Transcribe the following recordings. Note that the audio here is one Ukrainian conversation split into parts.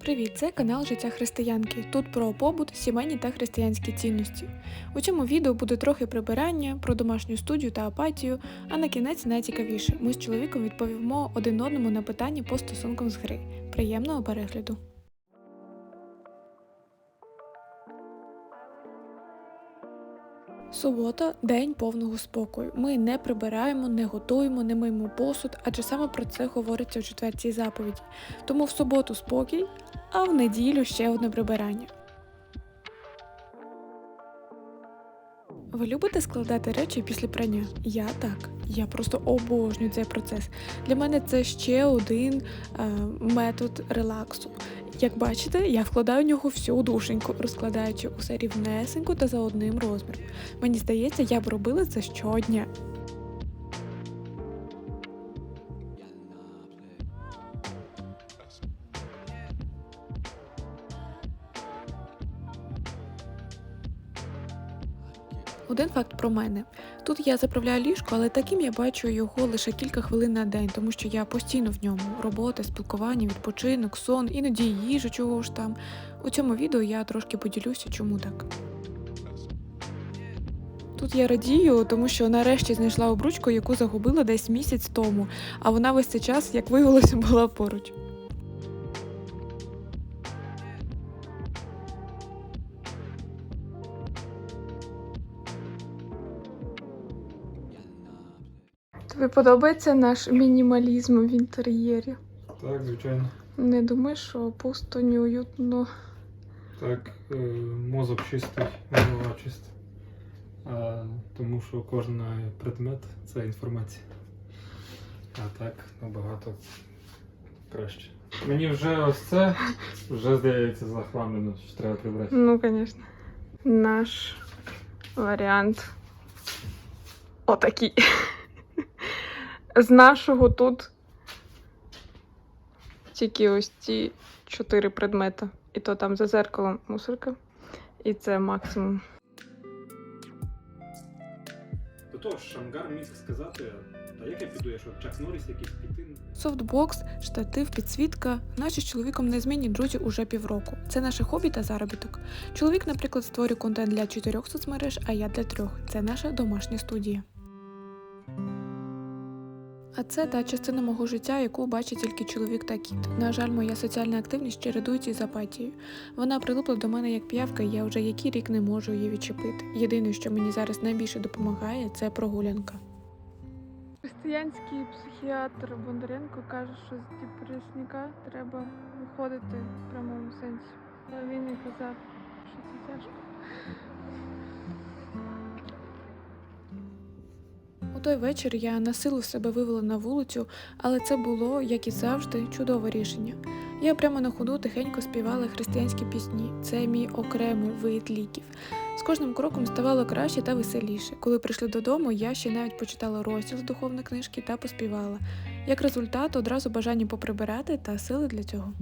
Привіт, це канал Життя Християнки. Тут про побут, сімейні та християнські цінності. У цьому відео буде трохи прибирання, про домашню студію та апатію, а на кінець найцікавіше. Ми з чоловіком відповімо один одному на питання по стосункам з гри. Приємного перегляду! Субота день повного спокою. Ми не прибираємо, не готуємо, не миємо посуд, адже саме про це говориться у четвертій заповіді. Тому в суботу спокій, а в неділю ще одне прибирання. Ви любите складати речі після прання? Я так. Я просто обожнюю цей процес. Для мене це ще один е, метод релаксу. Як бачите, я вкладаю в нього всю душеньку, розкладаючи усе рівнесенько та за одним розміром. Мені здається, я б робила це щодня. Один факт про мене. Тут я заправляю ліжко, але таким я бачу його лише кілька хвилин на день, тому що я постійно в ньому. Робота, спілкування, відпочинок, сон, іноді їжа, чого ж там. У цьому відео я трошки поділюся, чому так. Тут я радію, тому що нарешті знайшла обручку, яку загубила десь місяць тому, а вона весь цей час, як виявилося, була поруч. Тобі подобається наш мінімалізм в інтер'єрі? Так, звичайно. Не думаєш, що пусто, неуютно. Так, е, мозок чистий, голова чиста. Тому що кожен предмет це інформація. А так набагато краще. Мені вже ось це вже здається захламлено, що треба прибрати. Ну, звісно. Наш варіант. Отакий. З нашого тут тільки ось ці чотири предмети. І то там за зеркалом мусорка. І це максимум. До того ж, Шамгар міг сказати, а як я піду, я що Чак Норріс якийсь піти? Софтбокс, штатив, підсвітка. Наші з чоловіком незмінні друзі уже півроку. Це наше хобі та заробіток. Чоловік, наприклад, створює контент для чотирьох соцмереж, а я для трьох. Це наша домашня студія. А це та частина мого життя, яку бачить тільки чоловік та кіт. На жаль, моя соціальна активність чередується із апатією. Вона прилипла до мене як п'явка, і я вже який рік не можу її відчепити. Єдине, що мені зараз найбільше допомагає, це прогулянка. Християнський психіатр Бондаренко каже, що з депресника треба виходити в прямому сенсі. А він і казав, що це тяжко. Той вечір я на силу себе вивела на вулицю, але це було, як і завжди, чудове рішення. Я прямо на ходу тихенько співала християнські пісні. Це мій окремий вид ліків. З кожним кроком ставало краще та веселіше. Коли прийшли додому, я ще навіть почитала розділ з духовної книжки та поспівала. Як результат, одразу бажання поприбирати та сили для цього.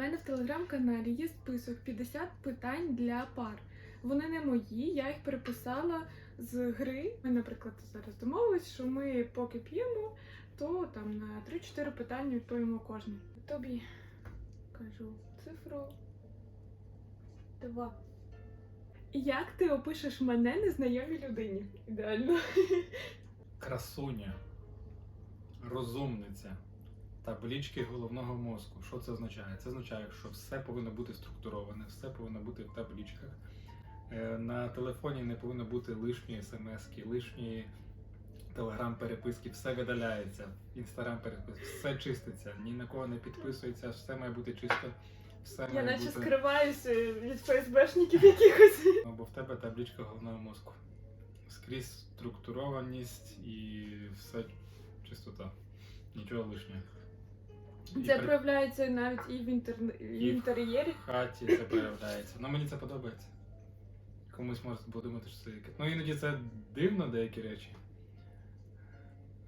Мене в телеграм-каналі є список 50 питань для пар. Вони не мої, я їх переписала з гри. Ми, наприклад, зараз домовились, що ми поки п'ємо, то там на 3-4 питання відповімо кожне. Тобі кажу цифру 2. Як ти опишеш мене незнайомій людині? Ідеально. Красуня, розумниця, таблічки головного мозку. Що це означає? Це означає, що все повинно бути структуроване, все повинно бути в таблічках. Е, На телефоні не повинно бути лишньої смс-ки, лишньої телеграм-переписки, все видаляється, інстаграм-переписки, все чиститься, ні на кого не підписується, все має бути чисто. Все Я наче бути... скриваюся від ФСБшників якихось. Бо в тебе табличка головного мозку. Скрізь структурованість і все чистота. Нічого лишнього. І Це при- проявляється навіть і в, інтерне... І в інтер'єрі. в хаті це проявляється. Ну мені це подобається. Комусь може подумати, що це яке. Ну іноді це дивно деякі речі.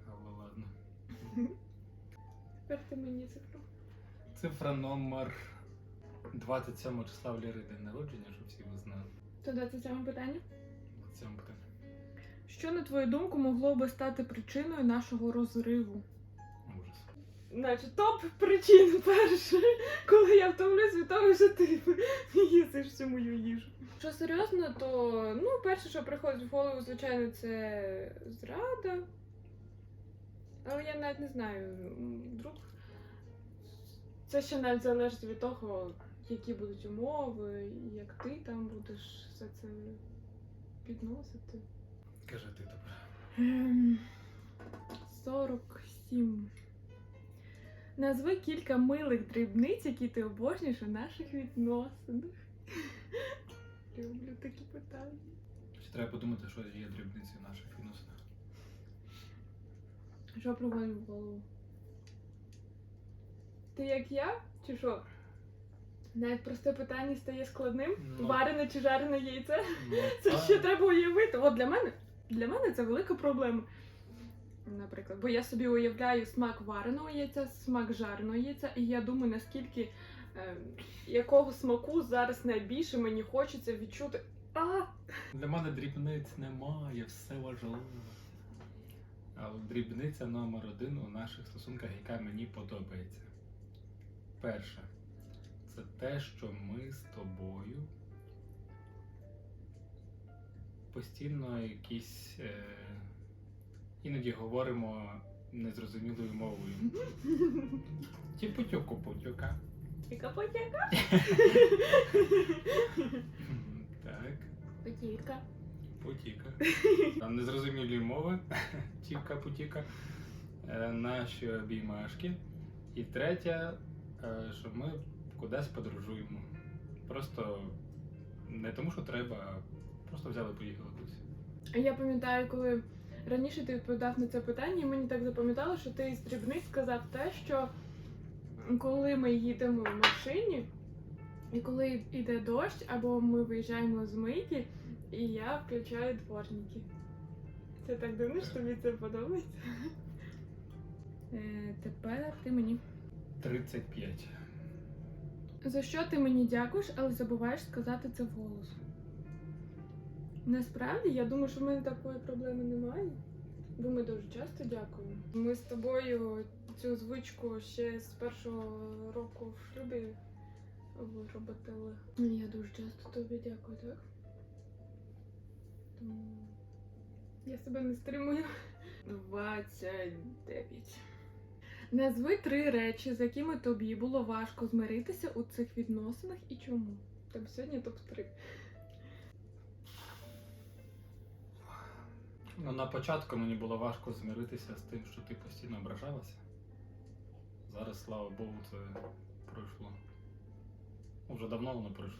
Але ладно. Тепер ти мені цифру. Цифра номер 27 числа в Ліри день народження, щоб всі ви знали. То 27 питання. 27 питання. Що, на твою думку, могло би стати причиною нашого розриву? Значить, топ причин перше, коли я втомлюсь від того, що ти їсиш всю мою їжу. Що серйозно, то ну, перше, що приходить в голову, звичайно, це зрада. Але я навіть не знаю, вдруг це ще навіть залежить від того, які будуть умови, як ти там будеш все це підносити. Кажи ти добре. Ем, 47. Назви кілька милих дрібниць, які ти обожнюєш у наших відносинах. Люблю такі питання. Ще треба подумати, що є дрібниці в наших відносинах. Що провалює в голову? Ти як я? Чи що? Навіть просте питання стає складним. Ну. Варене чи жарене яйце? Ну, Це ще треба уявити. От для мене, для мене це велика проблема. Наприклад, бо я собі уявляю смак вареного яйця, смак жареного яйця, і я думаю, наскільки е, якого смаку зараз найбільше мені хочеться відчути. А! Для мене дрібниць немає, все важливо. Але дрібниця номер один у наших стосунках, яка мені подобається. Перше, це те, що ми з тобою постійно якісь е, іноді говоримо незрозумілою мовою. Типу-тюку путюка. Яка потяка? Так. Потіка. Потіка. Там незрозумілі мови. Тіка путіка. Е, Наші обіймашки. І третє, е, що ми кудись подорожуємо. Просто не тому, що треба, а просто взяли поїхали кудись. А я пам'ятаю, коли раніше ти відповідав на це питання, і мені так запам'ятало, що ти з дрібниць сказав те, що коли ми їдемо в машині, і коли йде дощ, або ми виїжджаємо з мийки, і я включаю дворники. Це так дивно, що тобі це подобається. Е, тепер ти мені. 35. За що ти мені дякуєш, але забуваєш сказати це вголос? Насправді, я думаю, що в мене такої проблеми немає. Бо ми дуже часто дякуємо. Ми з тобою цю звичку ще з першого року в шлюбі виробили. Я дуже часто тобі дякую, так? Тому я себе не стримую. 29. Назви три речі, з якими тобі було важко змиритися у цих відносинах і чому. Там сьогодні топ-3. Ну, на початку мені було важко змиритися з тим, що ти постійно ображалася. Зараз, слава Богу, це пройшло. Ну, Вже давно воно пройшло.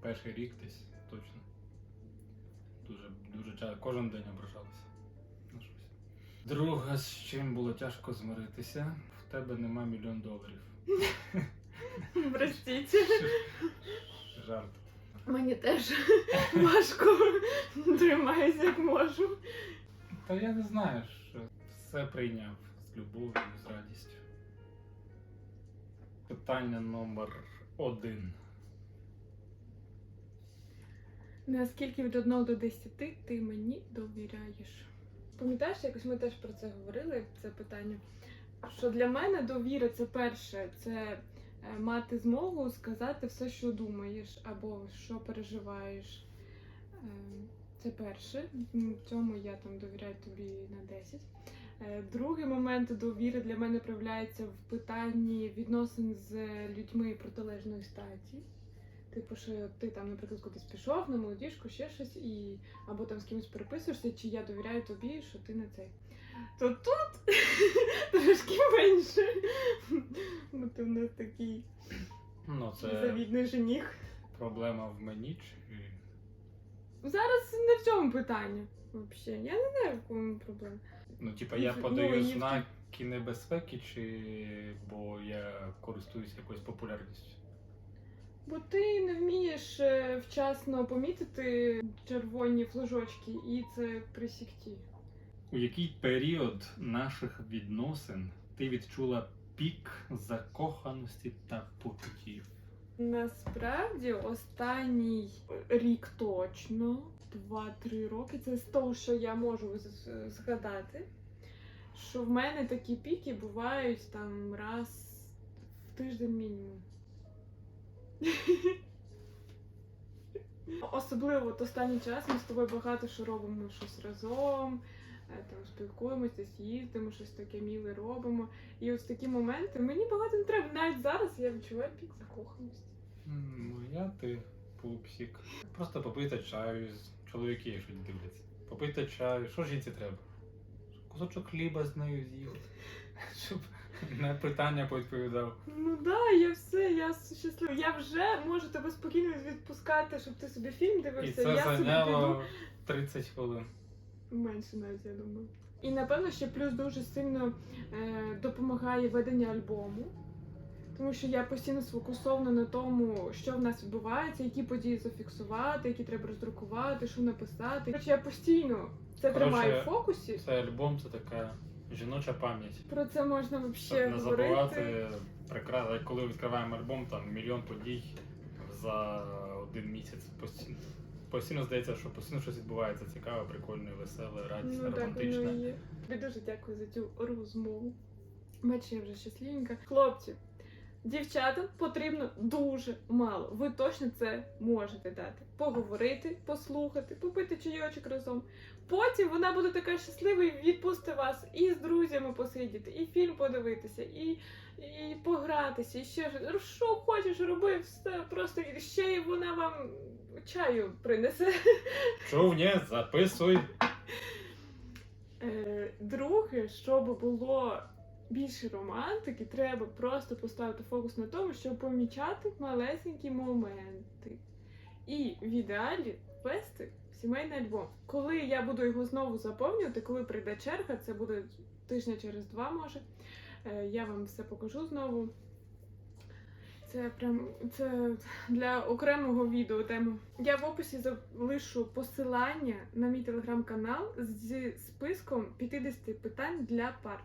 Перший рік десь точно. Дуже, дуже часто, кожен день ображалася. на щось. Друге, з чим було тяжко змиритися, в тебе нема мільйон доларів. Простіть. Жарт. Мені теж важко тримаюся як можу. Та я не знаю, що все прийняв з любов'ю, з радістю. Питання номер один. Наскільки від 1 до 10 ти мені довіряєш? Пам'ятаєш, якось ми теж про це говорили, це питання. Що для мене довіра це перше, це мати змогу сказати все, що думаєш, або що переживаєш. Е, Це перше. Цьому я там довіряю тобі на 10. Е, Другий момент довіри для мене проявляється в питанні відносин з людьми протилежної статі. Типу, що ти там, наприклад, кудись пішов на молодіжку, ще щось, і або там з кимось переписуєшся, чи я довіряю тобі, що ти не цей. То тут трошки менше. Бо ти в нас такий Ну, це завідний жених. проблема в мені чи. Зараз не в цьому питання. Взагалі. Я не знаю, в кому проблема. Ну, типа, я Ну, подаю і знаки небезпеки, чи бо я користуюсь якоюсь популярністю. Бо ти не вмієш е, вчасно помітити червоні флажочки і це присікти. У який період наших відносин ти відчула пік закоханості та почуттів? Насправді останній рік точно, 2-3 роки. Це з того, що я можу згадати. Що в мене такі піки бувають там раз в тиждень мінімум. Особливо от останній час ми з тобою багато що робимо щось разом, там спілкуємося, їздимо, щось таке міле робимо. І в такі моменти мені багато не треба. Навіть зараз я відчуваю пік закоханості. М, Моя ти пупсік. Просто попити чаю з чоловіки, якщо не дивляться. Попити чаю, що жінці треба? Кусочок хліба з нею з'їв. Щоб на питання відповідав. Ну да, я все, я щаслива. Я вже можу тебе спокійно відпускати, щоб ти собі фільм І дивився. це я собі піду зайняло 30 хвилин. Менше навіть, я думаю. І напевно ще плюс дуже сильно е, допомагає ведення альбому. Тому що я постійно сфокусована на тому, що в нас відбувається, які події зафіксувати, які треба роздрукувати, що написати. Коротше, я постійно це Коротше, тримаю в фокусі. Цей альбом це така жіноча пам'ять. Про це можна Щоб взагалі не говорити. забувати прекрасно, коли відкриваємо альбом, там мільйон подій за один місяць. Постійно, постійно здається, що постійно щось відбувається цікаве, прикольне, веселе, радісне, Ну так воно романтичне. і є. Тобі дуже дякую за цю розмову. Бачиш, я вже щасливенька. Хлопці, дівчатам потрібно дуже мало. Ви точно це можете дати. Поговорити, послухати, попити чайочок разом. Потім вона буде така щаслива і відпусти вас і з друзями посидіти, і фільм подивитися, і, і погратися, і ще що хочеш, роби все. Просто і ще й вона вам чаю принесе. Чувні записуй. Е, Друге, щоб було більше романтики, треба просто поставити фокус на тому, щоб помічати малесенькі моменти. І в ідеалі вести сімейний альбом. Коли я буду його знову заповнювати, коли прийде черга, це буде тижня через два, може. е, Я вам все покажу знову. Це прям це для окремого відео тему. Я в описі залишу посилання на мій телеграм-канал з списком 50 питань для пар.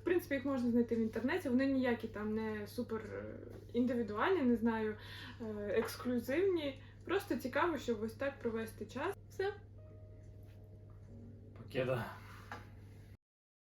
В принципі, їх можна знайти в інтернеті. Вони ніякі там не супер е, індивідуальні, не знаю, е, ексклюзивні. Просто цікаво, щоб ось так провести час. Все. Покеда.